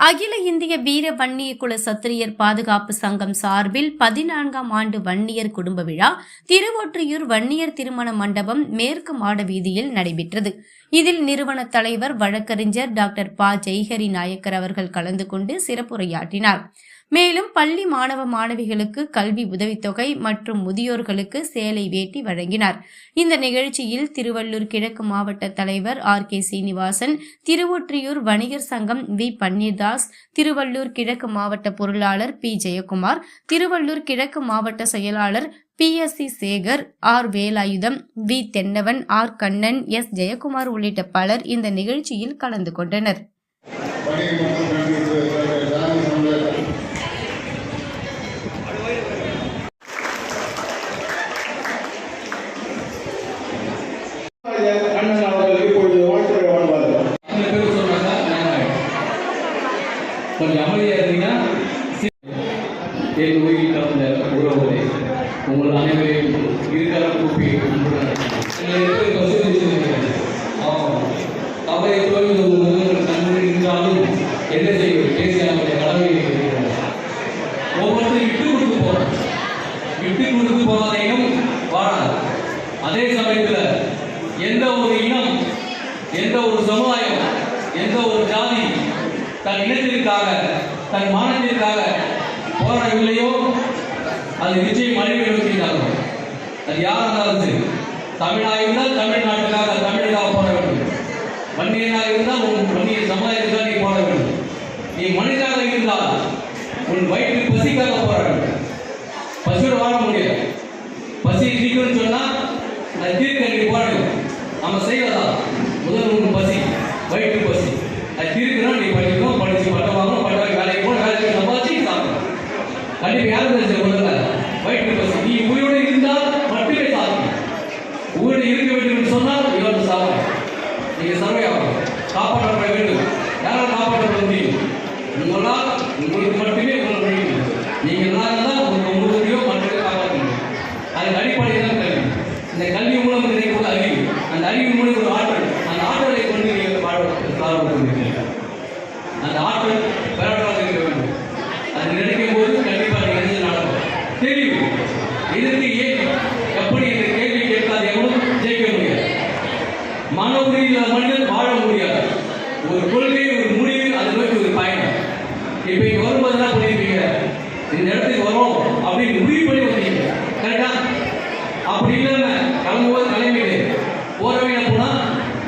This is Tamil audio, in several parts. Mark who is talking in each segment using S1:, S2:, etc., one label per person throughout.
S1: அகில இந்திய வீர வன்னிய குல சத்திரியர் பாதுகாப்பு சங்கம் சார்பில் பதினான்காம் ஆண்டு வன்னியர் குடும்ப விழா திருவொற்றியூர் வன்னியர் திருமண மண்டபம் மேற்கு மாட வீதியில் நடைபெற்றது. இதில் நிறுவன தலைவர் வழக்கறிஞர் டாக்டர் ப. ஜெய்ஹரி நாயக்கர் அவர்கள் கலந்து கொண்டு சிறப்புரையாற்றினார். மேலும் பள்ளி மாணவ மாணவிகளுக்கு கல்வி உதவித்தொகை மற்றும் முதியோர்களுக்கு சேலை வேட்டி வழங்கினார். இந்த நிகழ்ச்சியில் திருவள்ளூர் கிழக்கு மாவட்ட தலைவர் ஆர். கே. சீனிவாசன் திருவொற்றியூர் வணிகர் சங்கம் வி. பன்னீர்தாஸ் திருவள்ளூர் கிழக்கு மாவட்ட பொருளாளர் பி. ஜெயக்குமார் திருவள்ளூர் கிழக்கு மாவட்ட செயலாளர் P. S. C. Sekar R. Velayutham V. Thennavan R. Kannan S. Jayakumar உள்ளிட்ட பலர் இந்த நிகழ்ச்சியில் கலந்து கொண்டனர்.
S2: கொஞ்சம் அமைதியா இருந்தீங்கன்னா என் உயிரில் கலந்த உறவுகளே உங்கள் அனைவரையும் இருக்கலாம் கூப்பி எப்படி வசூலிச்சிருக்கிறேன் ஆமாம். அவரை தோல்வி உங்கள் கண்முறை இருந்தாலும் என்ன செய்வது? பேசி நம்முடைய கடமையை இருக்கிறார் ஒவ்வொருத்தரும் விட்டு கொடுத்து போறோம் விட்டு கொடுத்து போவதையும் வாழாது. அதே சமயத்தில் எந்த ஒரு இனம் எந்த ஒரு சமுதாயம் தன் இனத்திற்காக தன் மானத்திற்காக போராடவில்லையோ? அது நிச்சயம் அழிவு நோக்கி அது யார் இருந்தாலும் சரி. தமிழாக இருந்தால் தமிழ்நாட்டுக்காக தமிழுக்காக போட வேண்டும். வன்னியனாக இருந்தால் உன் வன்னிய சமுதாயத்துக்காக நீ போட வேண்டும். நீ மனிதனாக இருந்தால் உன் வயிற்று பசிக்காக போராட வேண்டும். பசியோட வாழ முடியாது. பசி இருக்குன்னு சொன்னா அது தீர்க்க நீ போட நம்ம செய்வதா முதல் உன் பசி வயிற்று பசி அது தீர்க்கணும் நீ படிக்கணும் படிச்சு பட்டம் வாங்கணும் பட்டம் வேலைக்கு போகணும் வேலைக்கு சம்பாதிச்சு நீ சாப்பிடணும் கண்டிப்பா யாரும் தெரிஞ்ச முதல்ல வயிற்று பசி நீ உயிரோடு இருந்தால் மட்டுமே சாப்பிடும் உயிரோடு இருக்க வேண்டும் என்று சொன்னால் இவன் சாப்பிடும் நீங்க சர்வே ஆகும் காப்பாற்றப்பட வேண்டும். யாரால் காப்பாற்றப்பட முடியும்? உங்களால் உங்களுக்கு மட்டுமே உங்கள் முடியும். நீங்கள் எல்லாரும் தான் உங்கள் முழுவதையோ மற்றதை காப்பாற்ற முடியும். அதுக்கு அடிப்படையில் தான் கல்வி. இந்த கல்வி மூலம் கிடைக்கும் அறிவு. அந்த அறிவு மூலம் ஒரு ஆற்றல். அந்த ஆற்றலை கொண்டு நீங்கள் பாட கொண்டிருக்கிறீர்கள். அந்த ஆற்றல் பெறப்படாத இருக்க வேண்டும். அது நினைக்கும் போது கண்டிப்பாக நினைச்சு நடக்கும். தெரியும் இதற்கு ஏன் எப்படி இந்த கேள்வி கேட்காத எவனும் ஜெயிக்க முடியாது. மன உறுதியில் மனிதன் வாழ முடியும் ஒரு கொள்கை ஒரு முடிவு அதை நோக்கி ஒரு பயணம். இப்போ இங்க வரும்போது என்ன பண்ணிருப்பீங்க இந்த இடத்துக்கு வரும் அப்படின்னு முடிவு பண்ணி வந்தீங்க. கரெக்டா அப்படி இல்லாம கிளம்பும்போது கிளம்பிட்டு போறவங்க போனா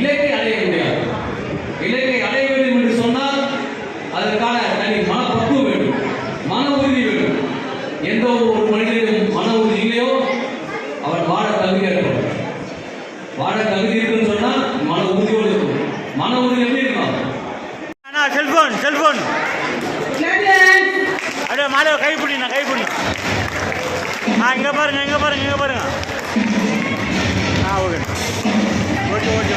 S2: இலக்கை அடைய முடியாது. இலக்கை அடைய வேண்டும் என்று சொன்னால் அதற்கான தனி மனப்பக்குவம் வேண்டும். மன உறுதி வேண்டும். எந்த ஒரு மனிதனும் மன உறுதி இல்லையோ அவன் வாழ தகுதியற்றவன் வாழ தகுதி இருக்குன்னு சொன்னா மன உறுதியோடு இருக்கும் மன உறுதி எப்படி இருக்கும்
S3: அண்ணா செல்போன் செல்போன் அப்படியே மாலை கை பிடிண்ணா கை பிடிண்ணா ஆ இங்கே பாருங்க இங்கே பாருங்க இங்கே பாருங்க. ஆ ஓகே. Okay okay.